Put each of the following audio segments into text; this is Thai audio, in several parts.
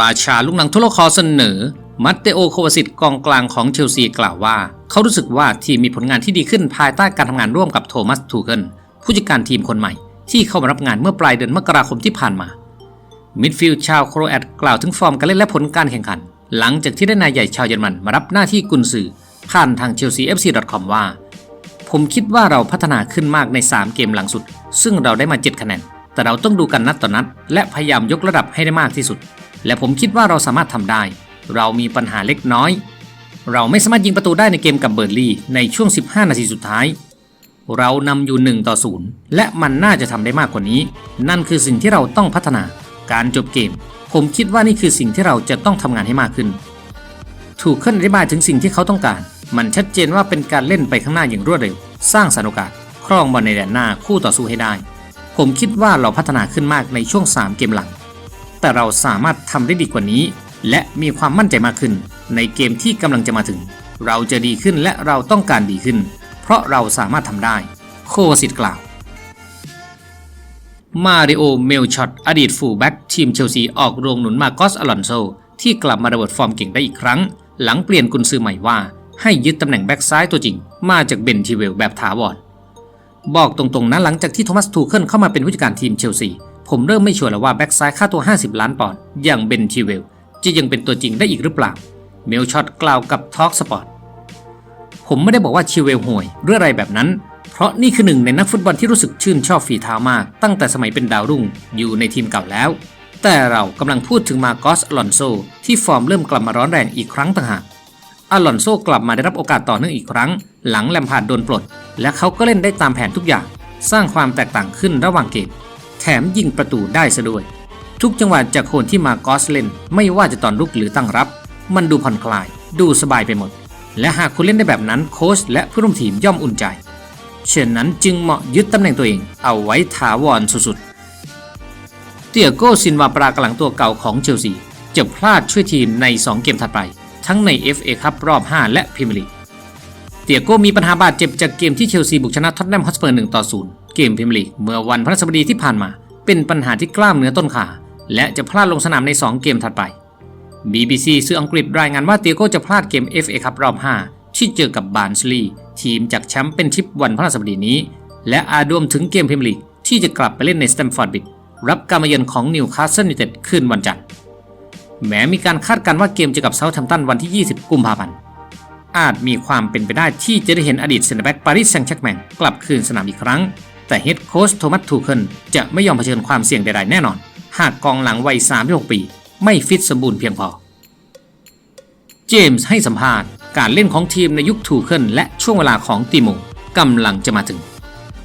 ราชาลูกหนังทุลคอเสนอ มัตเตโอโควาสิตกองกลางของเชลซีกล่าวว่า เขารู้สึกว่าทีมมีผลงานที่ดีขึ้นภายใต้การทำงานร่วมกับโทมัสทูเกิลผู้จัดการทีมคนใหม่ ที่เข้ามารับงานเมื่อปลายเดือนมกราคมที่ผ่านมา มิดฟิลด์ชาวโครแอตกล่าวถึงฟอร์มการเล่นและผลการแข่งขัน หลังจากที่ได้นายใหญ่ชาวเยอรมันมารับหน้าที่กุนซือผ่านทาง chelseafc.com ว่า ผมคิดว่าเราพัฒนาขึ้นมากใน 3 เกมหลังสุด ซึ่งเราได้มา 7 คะแนนแต่เราต้องดูกันนัดต่อนัด และพยายามยกระดับให้ได้มากที่สุด และผมคิดว่าเราสามารถทำได้ เรามีปัญหาเล็กน้อย เราไม่สามารถยิงประตูได้ในเกมกับเบอร์ลี่ในช่วง 15 นาทีสุดท้าย เรานำอยู่ 1 ต่อ 0 และมันน่าจะทำได้มากกว่านี้ นั่นคือสิ่งที่เราต้องพัฒนา การจบเกม ผมคิดว่านี่คือสิ่งที่เราจะต้องทำงานให้มากขึ้น ถูกขึ้นอธิบายถึงสิ่งที่เขาต้องการ มันชัดเจนว่าเป็นการเล่นไปข้างหน้าอย่างรวดเร็ว สร้างสรรค์โอกาส ครองบอลในแดนหน้าคู่ต่อสู้ให้ได้ ผมคิดว่าเราพัฒนาขึ้นมากในช่วง 3 เกมหลัง แต่เราสามารถทำได้ดีกว่านี้ และมีความมั่นใจมากขึ้น ในเกมที่กำลังจะมาถึง เราจะดีขึ้นและเราต้องการดีขึ้น เพราะเราสามารถทำได้ โควาสิตกล่าวมาริโอ เมลช็อตอดีตฟูลแบ็กทีมเชลซีออกโรงหนุนมาโกสอลอนโซ ที่กลับมาระเบิดฟอร์มเก่งได้อีกครั้ง หลังเปลี่ยนกุนซือใหม่ว่า ให้ยึดตำแหน่งแบ็กซ้ายตัวจริง มาจากเบนทีเวลแบบถาวรบอกตรงๆนะหลังจากที่โทมัสทูเคิลเข้ามาเป็นผู้จัดการทีมเชลซี ผมเริ่มไม่ชัวร์แล้วว่าแบ็กซ้ายค่าตัว 50 ล้านปอนด์อย่างเบนทีเวลจะยังเป็นตัวจริงได้อีกหรือเปล่า เมลช็อตกล่าวกับทอล์กสปอร์ตผมไม่ได้บอกว่าชิเวลห่วยหรืออะไรแบบนั้น เพราะนี่คือหนึ่งในนักฟุตบอลที่รู้สึกชื่นชอบฝีเท้ามาก ตั้งแต่สมัยเป็นดาวรุ่งอยู่ในทีมเก่าแล้ว แต่เรากำลังพูดถึงมาโกสอลอนโซที่ฟอร์มเริ่มกลับมาร้อนแรงอีกครั้งต่างหากอลอนโซกลับมาได้รับโอกาสต่อเนื่องอีกครั้ง หลังแลมพาดโดนปลด และเขาก็เล่นได้ตามแผนทุกอย่าง สร้างความแตกต่างขึ้นระหว่างเกม แถมยิงประตูได้ซะด้วย ทุกจังหวะจากโคนที่มาโกสเล่น ไม่ว่าจะตอนรุกหรือตั้งรับ มันดูผ่อนคลาย ดูสบายไปหมด และหากคุณเล่นได้แบบนั้นโค้ชและผู้ร่วมทีมย่อมอุ่นใจ เช่นนั้นจึงเหมาะยึดตำแหน่งตัวเองเอาไว้ถาวรสุดๆ เตียโก้ซินวาปรากหลังตัวเก่าของเชลซีจะพลาดช่วยทีมใน 2 เกมถัดไป ทั้งใน FA คัพรอบ 5 และพรีเมียร์ลีกเตียโก้มีปัญหาบาดเจ็บจากเกมที่เชลซีบุกชนะท็อตแนมฮอตสเปอร์1ต่อ0 เกมพรีเมียร์ลีกเมื่อวันพฤหัสบดีที่ผ่านมา เป็นปัญหาที่กล้ามเนื้อต้นขา และจะพลาดลงสนามใน 2 เกมถัดไป BBC สื่ออังกฤษรายงานว่าเตียโก้จะพลาดเกม FA คัพรอบ 5 ที่เจอกับบาร์นสลีย์ทีมจากแชมป์เป็นชิปวันพฤหัสบดีนี้ และอาจรวมถึงเกมพรีเมียร์ลีกที่จะกลับไปเล่นในสแตมฟอร์ดบิดรับการมาเยือนของนิวคาสเซิลยูไนเต็ดคืนวันจันทร์แม้มีการคาดการณ์ว่าเกมจะกับเซาท์แฮมป์ตันวันที่ 20 กุมภาพันธ์อาจมีความเป็นไปได้ที่จะได้เห็นอดีตเซนเตอร์แบ็กปารีสแซงต์แชร์กแมงกลับคืนสนามอีกครั้ง แต่เฮดโค้ชโทมัสทูเคิลจะไม่ยอมเผชิญความเสี่ยงใดๆแน่นอน หากกองหลังวัย 36 ปี ไม่ฟิตสมบูรณ์เพียงพอ เจมส์ให้สัมภาษณ์การเล่นของทีมในยุคทูเคิลและช่วงเวลาของติโมกำลังจะมาถึง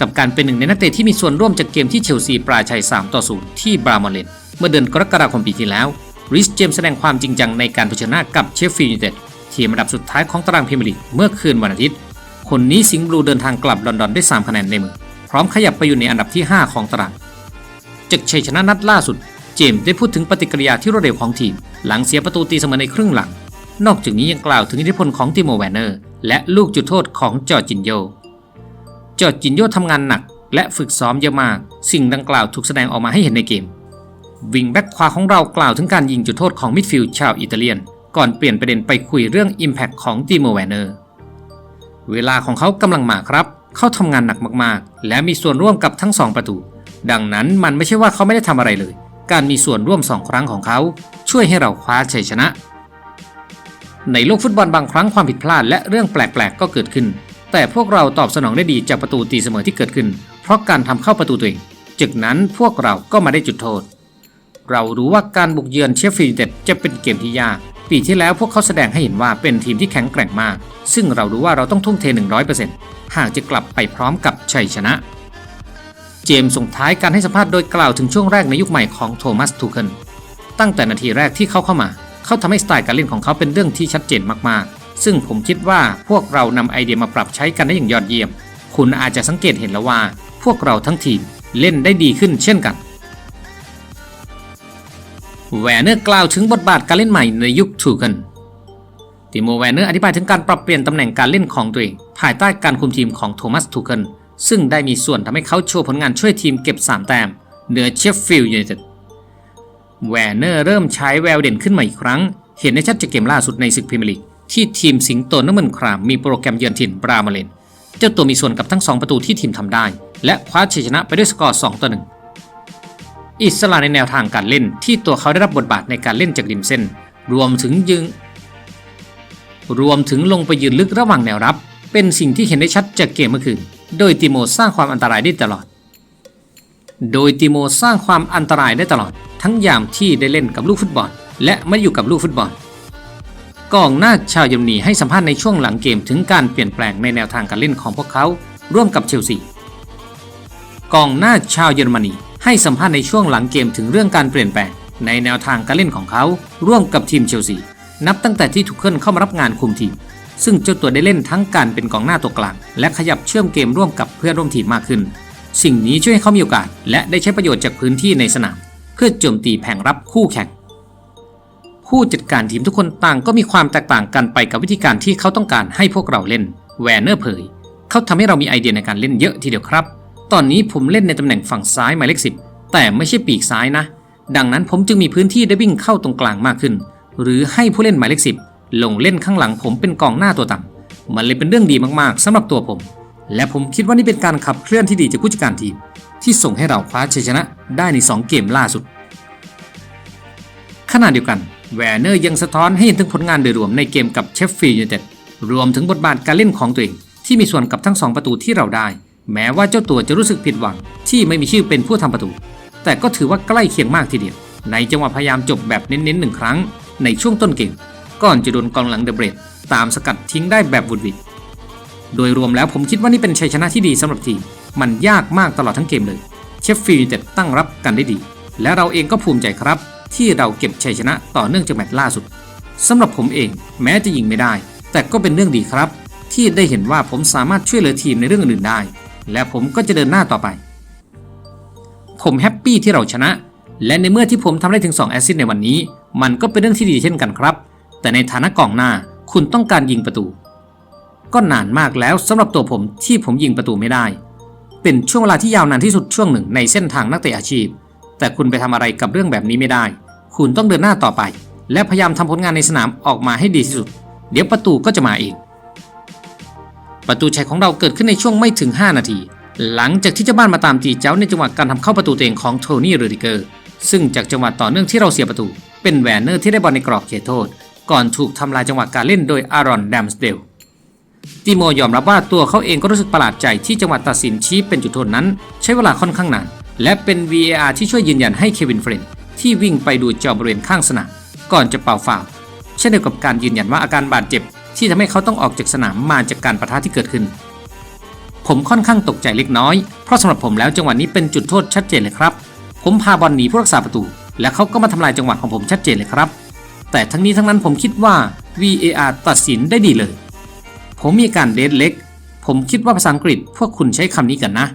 กับการเป็นหนึ่งในนักเตะที่มีส่วนร่วมจากเกมที่เชลซีปราชัย 3 ต่อ 0 ที่บรามอนเลนเมื่อเดือนกรกฎาคมปีที่แล้วริสเจมส์แสดงความจริงจังในการเผชิญหน้ากับเชฟฟิลด์ยูไนเต็ดทีมอันดับสุดท้ายของตารางพรีเมียร์ลีกเมื่อคืนวันอาทิตย์ คนนี้สิงห์บลูเดินทางกลับลอนดอนด้วย3คะแนนในมือ พร้อมขยับไปอยู่ในอันดับที่ 5 ของตารางจากชัยชนะนัดล่าสุด เจมส์ได้พูดถึงปฏิกิริยาที่รวดเร็วของทีม หลังเสียประตูตีเสมอในครึ่งหลัง นอกจากนี้ยังกล่าวถึงอิทธิพลของติโมแวนเนอร์และลูกจุดโทษของจอร์จินโย จอร์จินโยทำงานหนักและฝึกซ้อมเยอะมาก สิ่งดังกล่าวถูกแสดงออกมาให้เห็นในเกม วิงแบ็กขวาของเรากล่าวถึงการยิงจุดโทษของมิดฟิลด์ชาวอิตาเลียน ก่อนเปลี่ยนประเด็นไปคุยเรื่อง Impact ของติโมแวนเนอร์ เวลาของเขากำลังมาครับ เขาทำงานหนักมากๆ และมีส่วนร่วมกับทั้งสองประตู ดังนั้นมันไม่ใช่ว่าเขาไม่ได้ทำอะไรเลย การมีส่วนร่วมสองครั้งของเขา ช่วยให้เราคว้าชัยชนะ ในโลกฟุตบอลบางครั้งความผิดพลาดและเรื่องแปลกๆ ก็เกิดขึ้น แต่พวกเราตอบสนองได้ดีจากประตูตีเสมอที่เกิดขึ้น เพราะการทำเข้าประตูตัวเองจากนั้นพวกเราก็มาได้จุดโทษ เรารู้ว่าการบุกเยือนเชฟฟิลด์เต็ดจะเป็นเกมที่ยาก ปีที่แล้วพวกเขาแสดงให้เห็นว่าเป็นทีมที่แข็งแกร่งมาก ซึ่งเรารู้ว่าเราต้องทุ่มเท 100%หากจะกลับไปพร้อมกับชัยชนะ เจมส์ส่งท้ายการให้สัมภาษณ์โดยกล่าวถึงช่วงแรกในยุคใหม่ของโทมัสทูเคิลตั้งแต่นาทีแรกที่เขาเข้ามา เขาทำให้สไตล์การเล่นของเขาเป็นเรื่องที่ชัดเจนมากๆ ซึ่งผมคิดว่าพวกเรานำไอเดียมาปรับใช้กันได้อย่างยอดเยี่ยม คุณอาจจะสังเกตเห็นแล้วว่า พวกเราทั้งทีมเล่นได้ดีขึ้นเช่นกัน แวนเนอร์กล่าวถึงบทบาทการเล่นใหม่ในยุคทูเคิลติโมแวนเนอร์อธิบายถึงการปรับเปลี่ยนตำแหน่งการเล่นของตัวเอง ภายใต้การคุมทีมของโทมัสทูเคิลซึ่งได้มีส่วนทำให้เขาโชว์ผลงานช่วยทีมเก็บ 3 แต้มเหนือเชฟฟิลด์ยูไนเต็ดแวนเนอร์เริ่มใช้แววเด่นขึ้นมาอีกครั้ง เห็นได้ชัดจากเกมล่าสุดในศึกพรีเมียร์ลีกที่ทีมสิงโตน้ำมันครามมีโปรแกรมเยือนถิ่นบรามาเลน เจ้าตัวมีส่วนกับทั้ง 2 ประตูที่ทีมทำได้ และคว้าชัยชนะไปด้วยสกอร์ 2 ต่อ 1 อิสระในแนวทางการเล่นที่ตัวเขาได้รับบทบาทในการเล่นจากริมเส้น รวมถึงยึงรวมถึงลงไปยืนลึกระหว่างแนวรับ เป็นสิ่งที่เห็นได้ชัดจากเกมเมื่อคืน โดยติโมสร้างความอันตรายได้ตลอด โดยติโมสร้างความอันตรายได้ตลอด ทั้งยามที่ได้เล่นกับลูกฟุตบอล และไม่อยู่กับลูกฟุตบอลกองหน้าชาวเยอรมนีให้สัมภาษณ์ในช่วงหลังเกมถึงการเปลี่ยนแปลงในแนวทางการเล่นของพวกเขาร่วมกับเชลซีกองหน้าชาวเยอรมนี ให้สัมภาษณ์ในช่วงหลังเกมถึงเรื่องการเปลี่ยนแปลง ในแนวทางการเล่นของเขา ร่วมกับทีมเชลซีนับตั้งแต่ที่ถูกเคลื่อนเข้ามารับงานคุมทีม ซึ่งเจ้าตัวได้เล่นทั้งการเป็นกองหน้าตัวกลาง และขยับเชื่อมเกมร่วมกับเพื่อนร่วมทีมมากขึ้น สิ่งนี้ช่วยให้เขามีโอกาส และได้ใช้ประโยชน์จากพื้นที่ในสนาม เพื่อโจมตีแผงรับคู่แข่งผู้จัดการทีมทุกคนต่างก็มีความแตกต่างกันไปกับวิธีการที่เขาต้องการให้พวกเราเล่น แวนเนอร์เผย เขาทำให้เรามีไอเดียในการเล่นเยอะทีเดียวครับ ตอนนี้ผมเล่นในตำแหน่งฝั่งซ้ายหมายเลขสิบแต่ไม่ใช่ปีกซ้ายนะ ดังนั้นผมจึงมีพื้นที่ได้วิ่งเข้าตรงกลางมากขึ้น หรือให้ผู้เล่นหมายเลขสิบลงเล่นข้างหลังผมเป็นกองหน้าตัวต่ำมันเลยเป็นเรื่องดีมากๆสำหรับตัวผม และผมคิดว่านี่เป็นการขับเคลื่อนที่ดีจากผู้จัดการทีม ที่ส่งให้เราคว้าชัยชนะได้ใน 2 เกมล่าสุดขณะเดียวกันแวร์เนอร์ยังสะท้อนให้เห็นถึงผลงานโดยรวมในเกมกับเชฟฟียูไนเต็ดรวมถึงบทบาทการเล่นของตัวเอง ที่มีส่วนกับทั้ง 2 ประตูที่เราได้ แม้ว่าเจ้าตัวจะรู้สึกผิดหวัง ที่ไม่มีชื่อเป็นผู้ทำประตู แต่ก็ถือว่าใกล้เคียงมากทีเดียว ในจังหวะพยายามจบแบบเน้นๆหนึ่งครั้ง ในช่วงต้นเกมก่อนจะโดนกองหลังเดอะเบรดตามสกัดทิ้งได้แบบวุดวิดโดยรวมแล้วผมคิดว่านี่เป็นชัยชนะที่ดีสำหรับทีมมันยากมากตลอดทั้งเกมเลย เชฟฟิลด์เต็ดตั้งรับกันได้ดี และเราเองก็ภูมิใจครับ ที่เราเก็บชัยชนะต่อเนื่องจากแมตช์ล่าสุดสำหรับผมเองแม้จะยิงไม่ได้ แต่ก็เป็นเรื่องดีครับ ที่ได้เห็นว่าผมสามารถช่วยเหลือทีมในเรื่องอื่นได้ และผมก็จะเดินหน้าต่อไป ผมแฮปปี้ที่เราชนะ และในเมื่อที่ผมทำได้ถึง 2 แอสซิสในวันนี้ มันก็เป็นเรื่องที่ดีเช่นกันครับ แต่ในฐานะกองหน้าคุณต้องการยิงประตู ก็นานมากแล้วสำหรับตัวผมที่ผมยิงประตูไม่ได้ เป็นช่วงเวลาที่ยาวนานที่สุดช่วงหนึ่งในเส้นทางนักเตะอาชีพ แต่คุณไปทำอะไรกับเรื่องแบบนี้ไม่ได้ คุณต้องเดินหน้าต่อไป และพยายามทำผลงานในสนามออกมาให้ดีที่สุด เดี๋ยวประตูก็จะมาเอง ประตูชัยของเราเกิดขึ้นในช่วงไม่ถึง 5 นาที หลังจากที่เจ้าบ้านมาตามตีเจ้าในจังหวะการทำเข้าประตูตัวเองของโทนี่เรดิเกอร์ซึ่งจากจังหวะต่อเนื่องที่เราเสียประตู เป็นแวนเนอร์ที่ได้บอลในกรอบเขตโทษ ก่อนถูกทำลายจังหวะการเล่นโดยอารอนแดมสเดลติโมยอมรับว่าตัวเขาเองก็รู้สึกประหลาดใจที่จังหวะตัดสินชี้เป็นจุดโทษนั้น ใช้เวลาค่อนข้างนาน และเป็น VAR ที่ช่วยยืนยันให้เควินเฟรนที่วิ่งไปดูจอบริเวณข้างสนามก่อนจะเป่าฟาเช่นเดียวกับการยืนยันว่าอาการบาดเจ็บ ที่ทำให้เขาต้องออกจากสนามมาจากการประทะที่เกิดขึ้น ผมค่อนข้างตกใจเล็กน้อย เพราะสำหรับผมแล้วจังหวะนี้เป็นจุดโทษชัดเจนเลยครับ ผมพาบอลหนีผู้รักษาประตู และเขาก็มาทำลายจังหวะของผมชัดเจนเลยครับ แต่ทั้งนี้ทั้งนั้นผมคิดว่า VAR ตัดสินได้ดีเลย ผมมีการเดดเล็ก ผมคิดว่าภาษาอังกฤษพวกคุณใช้คำนี้กันนะ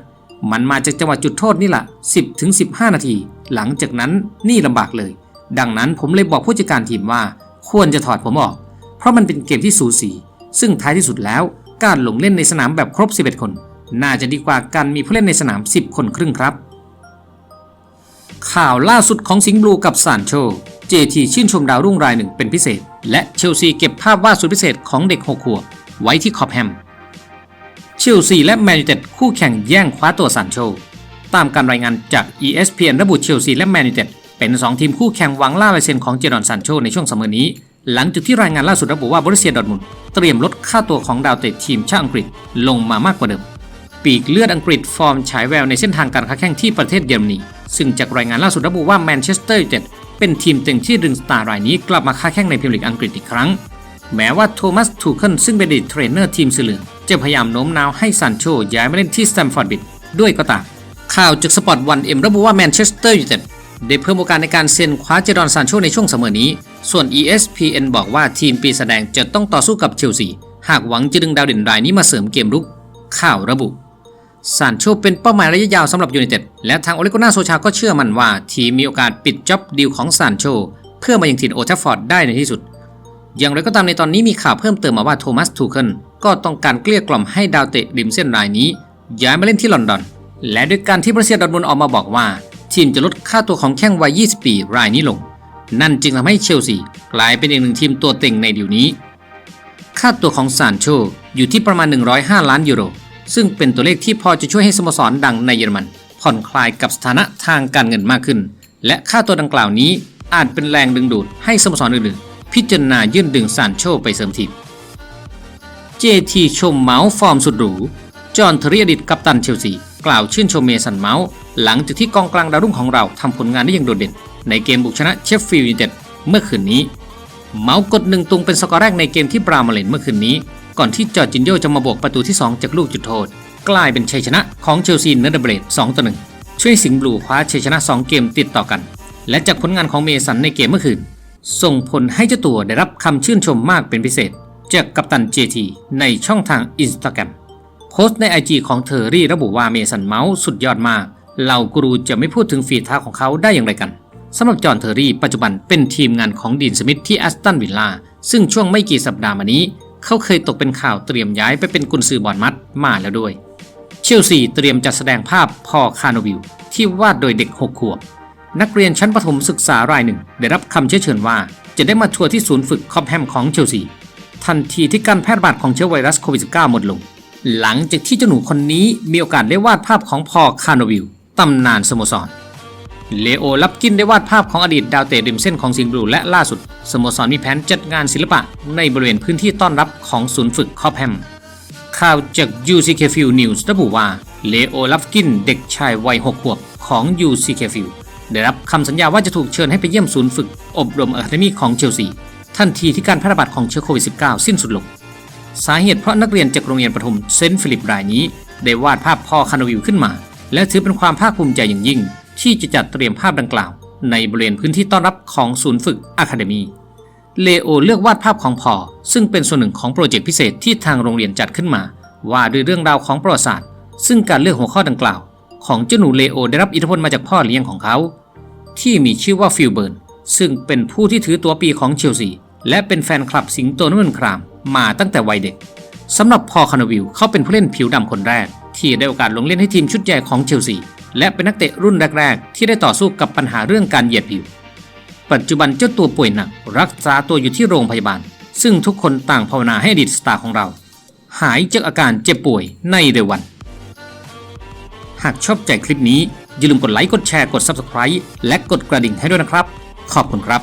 มันมาจากจังหวะจุดโทษนี่แหละ10ถึง15 นาที หลังจากนั้นนี่ลำบากเลย ดังนั้นผมเลยบอกผู้จัดการทีมว่า ควรจะถอดผมออก เพราะมันเป็นเกมที่สูสี ซึ่งท้ายที่สุดแล้วการลงเล่นในสนามแบบครบ 11 คน น่าจะดีกว่าการมีผู้เล่นในสนาม 10 คนครึ่งครับ ข่าวล่าสุดของสิงห์บลูกับซานโชเจทีชื่นชมดาวรุ่งรายหนึ่งเป็นพิเศษ และเชลซีเก็บภาพวาดสุดพิเศษของเด็กหกขวบไว้ที่คอบแฮมเชลซีและแมนยูเต็ดคู่แข่งแย่งคว้าตัวซานโชตามการรายงานจาก ESPN ระบุเชลซีและแมนยูเต็ดเป็น 2 ทีมคู่แข่งหวังล่าลายเซ็นของเจดอนซานโชในช่วงเสมอนี้ หลังจากที่รายงานล่าสุดระบุว่าบริเซียดอทมุนด์เตรียมลดค่าตัวของดาวเตะทีมชาติอังกฤษลงมามากกว่าเดิม ปีกเลือดอังกฤษฟอร์มฉายแววในเส้นทางการค้าแข่งที่ประเทศเยอรมนีซึ่งจากรายงานล่าสุดระบุว่าแมนเชสเตอร์ยูไนเต็ดเป็นทีมเต็งที่ดึงสตาร์รายนี้กลับมาค้าแข่งในพรีเมียร์ลีกอังกฤษอีกครั้ง แม้ว่าโทมัสทูเคิลซึ่งเป็นดีเทรนเนอร์ทีมสีเหลืองจะพยายามโน้มน้าวให้ซานโชย้ายมาเล่นที่สแตมฟอร์ดบิดด้วยก็ตามข่าวจากสปอร์ตวันเอ็มระบุว่าแมนเชสเตอร์ยูไนเต็ด ได้เพิ่มโอกาสในการเซ็นคว้าเจดอนซานโชในช่วงเสมอนี้ ส่วน ESPN บอกว่าทีมปีแสดงจะต้องต่อสู้กับเชลซี หากหวังจะดึงดาวเด่นรายนี้มาเสริมเกมรุก ข่าวระบุ ซานโชเป็นเป้าหมายระยะยาวสำหรับยูไนเต็ด และทางโอเลโกนาโซชาก็เชื่อมั่นว่า ทีมมีโอกาสปิดจ็อบดีลของซานโชเพื่อมายังถิ่นโอทัฟฟอร์ดได้ในที่สุด อย่างไรก็ตามในตอนนี้มีข่าวเพิ่มเติมมาว่าโทมัสทูเคิลก็ต้องการเกลี้ยกล่อมให้ดาวเตะริมเส้นรายนี้ ย้ายมาเล่นที่ลอนดอน และด้วยการที่บรัสเซียดอทมุนออกมาบอกว่า ทีมจะลดค่าตัวของแข้งวัย 20 ปีรายนี้ลง นั่นจึงทำให้เชลซีกลายเป็นอีกหนึ่งทีมตัวเต็งในเดี๋ยวนี้ ค่าตัวของซานโชอยู่ที่ประมาณ 105 ล้านยูโร ซึ่งเป็นตัวเลขที่พอจะช่วยให้สโมสรดังในเยอรมัน ผ่อนคลายกับสถานะทางการเงินมากขึ้น และค่าตัวดังกล่าวนี้อาจเป็นแรงดึงดูดให้สโมสรอื่นๆ พิจารณายื่นดึงซานโชไปเสริมทีม JT ชมเมาส์ฟอร์มสุดหรู จอห์นเทรีอดีตกัปตันเชลซี กล่าวชื่นชมเมสันเมาส์ หลังจากที่กองกลางดาวรุ่งของเราทำผลงานได้อย่างโดดเด่น ในเกมบุกชนะเชฟฟิลด์ยูไนเต็ดเมื่อคืนนี้ เมาส์กดหนึ่งตุงเป็นสกอร์แรกในเกมที่บรามาเลนเมื่อคืนนี้ ก่อนที่จอร์จินโยจะมาบวกประตูที่ 2 จากลูกจุดโทษ กลายเป็นชัยชนะของเชลซีเนเธอร์เบรด2ต่อ1ช่วยสิงห์บลูคว้าชัยชนะ 2 เกมติดต่อกัน และจากผลงานของเมสันในเกมเมื่อคืน ส่งผลให้เจ้าตัวได้รับคำชื่นชมมากเป็นพิเศษ จากกัปตัน JT ในช่องทางอินสตาแกรมโพสต์ในไอจีของเทอร์รี่ระบุว่าเมสันเมาส์สุดยอดมาก เหล่ากูรูจะไม่พูดถึงฝีเท้าของเขาได้อย่างไรกันสำหรับจอห์นเทอร์รี่ปัจจุบันเป็นทีมงานของดีนสมิธที่แอสตันวิลล่าซึ่งช่วงไม่กี่สัปดาห์มานี้ เขาเคยตกเป็นข่าวเตรียมย้ายไปเป็นกุนซือบอลมัดมาแล้วด้วย เชลซีเตรียมจัดแสดงภาพพอคาโนวิลที่วาดโดยเด็ก 6 ขวบ นักเรียนชั้นประถมศึกษารายหนึ่ง ได้รับคำเชื้อเชิญว่า จะได้มาทัวร์ที่ศูนย์ฝึกคอปแฮมของเชลซีทันทีที่การแพร่ระบาดของเชื้อไวรัสโควิด -19 หมดลง หลังจากที่เจ้าหนูคนนี้มีโอกาสได้วาดภาพของพอคาโนวิล ตำนานสโมสร เลโอลับกินได้วาดภาพของอดีตดาวเตะริมเส้นของสิงห์บลูและล่าสุดสโมสรมีแผนจัดงานศิลปะ ในบริเวณพื้นที่ต้อนรับของศูนย์ฝึกคอปแฮม ข่าวจาก UCK f i e l News ระบุว่า เลโอลัฟกินเด็กชายวัย6ขวบของ UCK f i e l ได้รับคำสัญญาว่าจะถูกเชิญให้ไปเยี่ยมศูนย์ฝึก อบรมอะคาเดมีของเชลซีทันทีที่การแพร่ระบาดของเชื้อโควิด -19 สิ้นสุดลง สาเหตุเพราะนักเรียนจากโรงเรียนประถมเซนต์ฟิลิปรายนี้ ได้วาดภาพพ่อคานาวิลขึ้นมา และถือเป็นความภาคภูมิใจอย่างยิ่ง ที่จะจัดเตรียมภาพดังกล่าว ในบริเวณพื้นที่ต้อนรับของศูนย์ฝึกอะคาเดมีเลโอเลือกวาดภาพของพอซึ่งเป็นส่วนหนึ่งของโปรเจกต์พิเศษที่ทางโรงเรียนจัดขึ้นมา ว่าด้วยเรื่องราวของประวัติศาสตร์ ซึ่งการเลือกหัวข้อดังกล่าว ของเจ้าหนูเลโอได้รับอิทธิพลมาจากพ่อเลี้ยงของเขา ที่มีชื่อว่าฟิลเบิร์นซึ่งเป็นผู้ที่ถือตัวปีของเชลซีและเป็นแฟนคลับสิงโตนวลครามมาตั้งแต่วัยเด็กสำหรับพอคานาวิลเขาเป็นผู้เล่นผิวดำคนแรก ที่ได้โอกาสลงเล่นให้ทีมชุดใหญ่ของเชลซี และเป็นนักเตะรุ่นแรกๆ ที่ได้ต่อสู้กับปัญหาเรื่องการเหยียดผิว ปัจจุบันเจ้าตัวป่วยหนัก รักษาตัวอยู่ที่โรงพยาบาล ซึ่งทุกคนต่างภาวนาให้ดีตสตาร์ของเรา หายจากอาการเจ็บป่วยในเร็ววัน หากชอบใจคลิปนี้อย่าลืมกดไลค์กดแชร์กด Subscribe และกดกระดิ่งให้ด้วยนะครับ ขอบคุณครับ